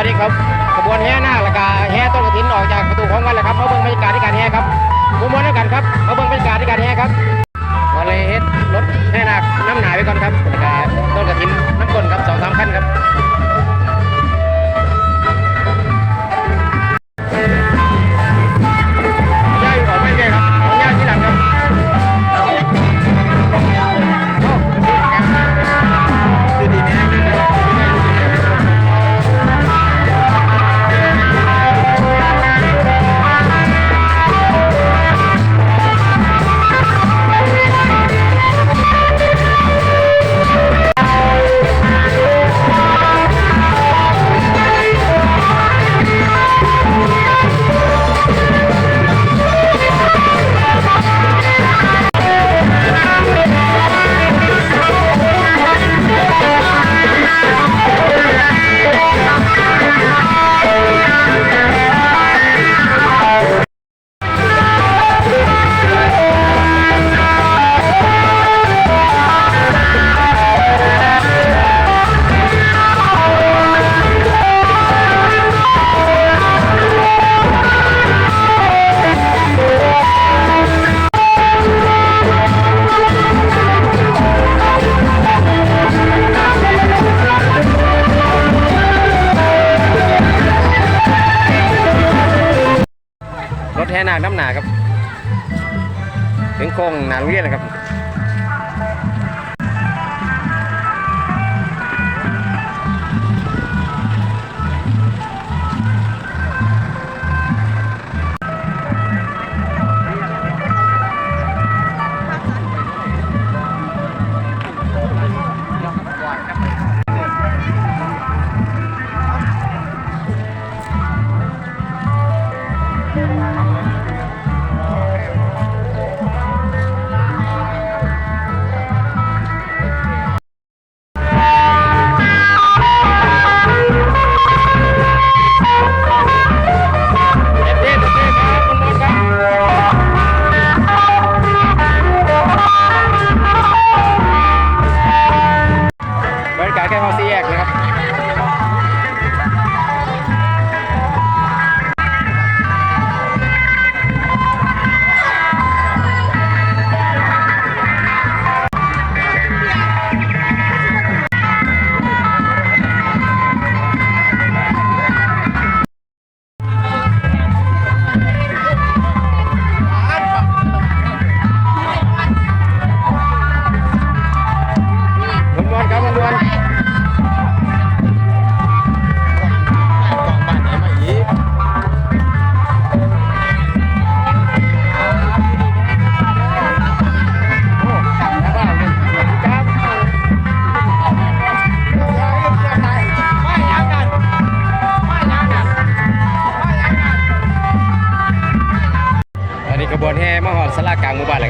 อนนี้ครับขบวนแห่หน้าและกาแห่ต้นกระถินออกจากประตูของวัดแล้วครับมาเบิ่งบรรยากาศในการแห่ครับมวนๆด้วยกันครับมาเบิ่งบรรยากาศในการแห่ครับก็เลยเฮ็ดรถแห่นาคน้ำหนาไปก่อนครับแล้วก็ต้นกระถิน นาคน้ำหนาครับ ถึงโค้งหนาโรงเรียนนะครับ หมู่บ้านเลยครั